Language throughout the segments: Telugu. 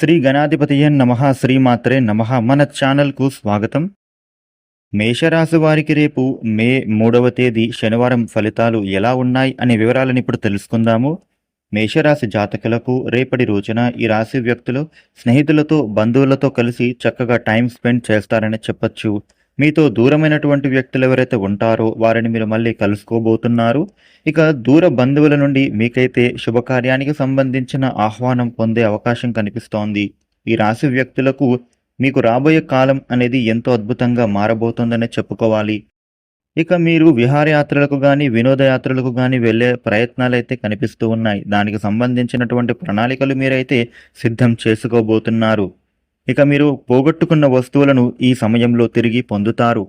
శ్రీ గణాధిపతియ నమ శ్రీమాత్రే నమ మన ఛానల్కు స్వాగతం. మేషరాశి వారికి రేపు మే మూడవ తేదీ శనివారం ఫలితాలు ఎలా ఉన్నాయి అనే వివరాలను ఇప్పుడు తెలుసుకుందాము. మేషరాశి జాతకులకు రేపటి రోజున ఈ రాశి వ్యక్తులు స్నేహితులతో బంధువులతో కలిసి చక్కగా టైం స్పెండ్ చేస్తారని చెప్పచ్చు. మీతో దూరమైనటువంటి వ్యక్తులు ఎవరైతే ఉంటారో వారిని మీరు మళ్ళీ కలుసుకోబోతున్నారు. ఇక దూర బంధువుల నుండి మీకైతే శుభకార్యానికి సంబంధించిన ఆహ్వానం పొందే అవకాశం కనిపిస్తోంది. ఈ రాశి వ్యక్తులకు మీకు రాబోయే కాలం అనేది ఎంతో అద్భుతంగా మారబోతోందనే చెప్పుకోవాలి. ఇక మీరు విహారయాత్రలకు కానీ వినోదయాత్రలకు కానీ వెళ్ళే ప్రయత్నాలు అయితే కనిపిస్తూ ఉన్నాయి. దానికి సంబంధించినటువంటి ప్రణాళికలు మీరైతే సిద్ధం చేసుకోబోతున్నారు. ఇక మీరు పోగొట్టుకున్న వస్తువులను ఈ సమయంలో తిరిగి పొందుతారు.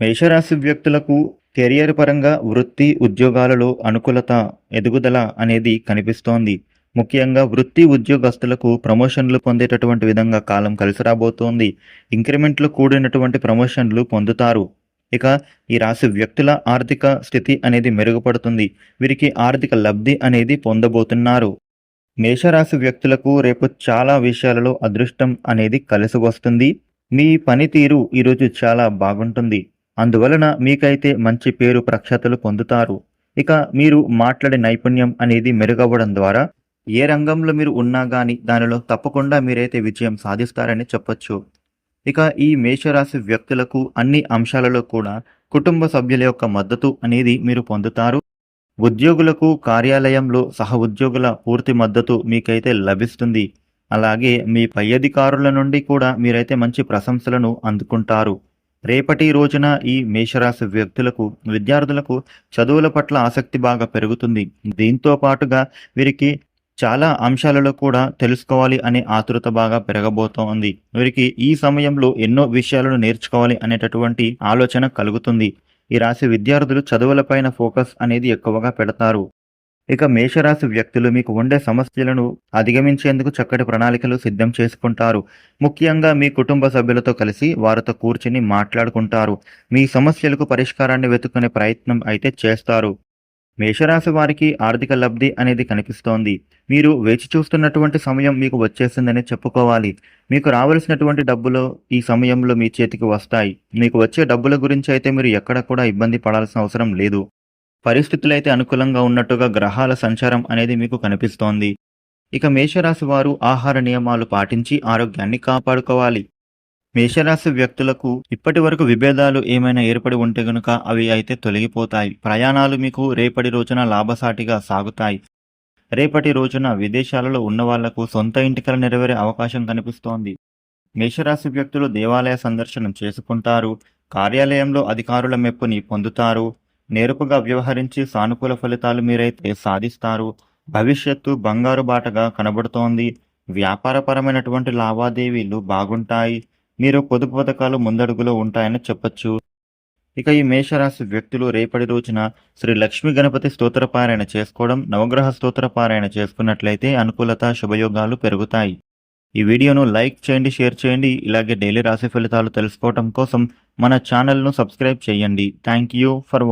మేషరాశి వ్యక్తులకు కెరియర్ పరంగా వృత్తి ఉద్యోగాలలో అనుకూలత ఎదుగుదల అనేది కనిపిస్తోంది. ముఖ్యంగా వృత్తి ఉద్యోగస్తులకు ప్రమోషన్లు పొందేటటువంటి విధంగా కాలం కలిసి రాబోతోంది. ఇంక్రిమెంట్లు కూడినటువంటి ప్రమోషన్లు పొందుతారు. ఇక ఈ రాశి వ్యక్తుల ఆర్థిక స్థితి అనేది మెరుగుపడుతుంది. వీరికి ఆర్థిక లబ్ధి అనేది పొందబోతున్నారు. మేషరాశి వ్యక్తులకు రేపు చాలా విషయాలలో అదృష్టం అనేది కలిసి వస్తుంది మీ పనితీరు ఈరోజు చాలా బాగుంటుంది. అందువలన మీకైతే మంచి పేరు ప్రఖ్యాతులు పొందుతారు. ఇక మీరు మాట్లాడే నైపుణ్యం అనేది మెరుగవ్వడం ద్వారా ఏ రంగంలో మీరు ఉన్నా కానీ దానిలో తప్పకుండా మీరైతే విజయం సాధిస్తారని చెప్పొచ్చు. ఇక ఈ మేషరాశి వ్యక్తులకు అన్ని అంశాలలో కూడా కుటుంబ సభ్యుల యొక్క మద్దతు అనేది మీరు పొందుతారు. ఉద్యోగులకు కార్యాలయంలో సహ ఉద్యోగుల పూర్తి మద్దతు మీకైతే లభిస్తుంది. అలాగే మీ పై అధికారుల నుండి కూడా మీరైతే మంచి ప్రశంసలను అందుకుంటారు. రేపటి రోజున ఈ మేషరాశి వ్యక్తులకు విద్యార్థులకు చదువుల పట్ల ఆసక్తి బాగా పెరుగుతుంది. దీంతో పాటుగా వీరికి చాలా అంశాలలో కూడా తెలుసుకోవాలి అనే ఆతృత బాగా పెరగబోతోంది. వీరికి ఈ సమయంలో ఎన్నో విషయాలను నేర్చుకోవాలి అనేటటువంటి ఆలోచన కలుగుతుంది. ఈ రాశి విద్యార్థులు చదువులపైన ఫోకస్ అనేది ఎక్కువగా పెడతారు. ఇక మేషరాశి వ్యక్తులు మీకు ఉండే సమస్యలను అధిగమించేందుకు చక్కటి ప్రణాళికలు సిద్ధం చేసుకుంటారు. ముఖ్యంగా మీ కుటుంబ సభ్యులతో కలిసి వారితో కూర్చుని మాట్లాడుకుంటారు. మీ సమస్యలకు పరిష్కారాన్ని వెతుక్కునే ప్రయత్నం అయితే చేస్తారు. మేషరాశి వారికి ఆర్థిక లబ్ధి అనేది కనిపిస్తోంది. మీరు వేచి చూస్తున్నటువంటి సమయం మీకు వచ్చేసిందని చెప్పుకోవాలి. మీకు రావలసినటువంటి డబ్బులు ఈ సమయంలో మీ చేతికి వస్తాయి. మీకు వచ్చే డబ్బుల గురించి అయితే మీరు ఎక్కడ కూడా ఇబ్బంది పడాల్సిన అవసరం లేదు. పరిస్థితులు అయితే అనుకూలంగా ఉన్నట్టుగా గ్రహాల సంచారం అనేది మీకు కనిపిస్తోంది. ఇక మేషరాశి వారు ఆహార నియమాలు పాటించి ఆరోగ్యాన్ని కాపాడుకోవాలి. మేషరాశి వ్యక్తులకు ఇప్పటి వరకు విభేదాలు ఏమైనా ఏర్పడి ఉంటే గనుక అవి అయితే తొలగిపోతాయి. ప్రయాణాలు మీకు రేపటి రోజున లాభసాటిగా సాగుతాయి. రేపటి రోజున విదేశాలలో ఉన్న వాళ్ళకు సొంత ఇంటికల నెరవేరే అవకాశం కనిపిస్తోంది. మేషరాశి వ్యక్తులు దేవాలయ సందర్శనం చేసుకుంటారు. కార్యాలయంలో అధికారుల మెప్పుని పొందుతారు. నేర్పుగా వ్యవహరించి సానుకూల ఫలితాలు మీరైతే సాధిస్తారు. భవిష్యత్తు బంగారు బాటగా కనబడుతోంది. వ్యాపారపరమైనటువంటి లావాదేవీలు బాగుంటాయి. మీరు పొదుపు పథకాలు ముందడుగులో ఉంటాయని చెప్పొచ్చు. ఇక ఈ మేషరాశి వ్యక్తులు రేపటి రోజున శ్రీ లక్ష్మీ గణపతి స్తోత్రపారాయణ చేసుకోవడం నవగ్రహ స్తోత్రపారాయణ చేసుకున్నట్లయితే అనుకూలత శుభయోగాలు పెరుగుతాయి. ఈ వీడియోను లైక్ చేయండి షేర్ చేయండి. ఇలాగే డైలీ రాశి ఫలితాలు తెలుసుకోవడం కోసం మన ఛానల్ను సబ్స్క్రైబ్ చేయండి. Thank you for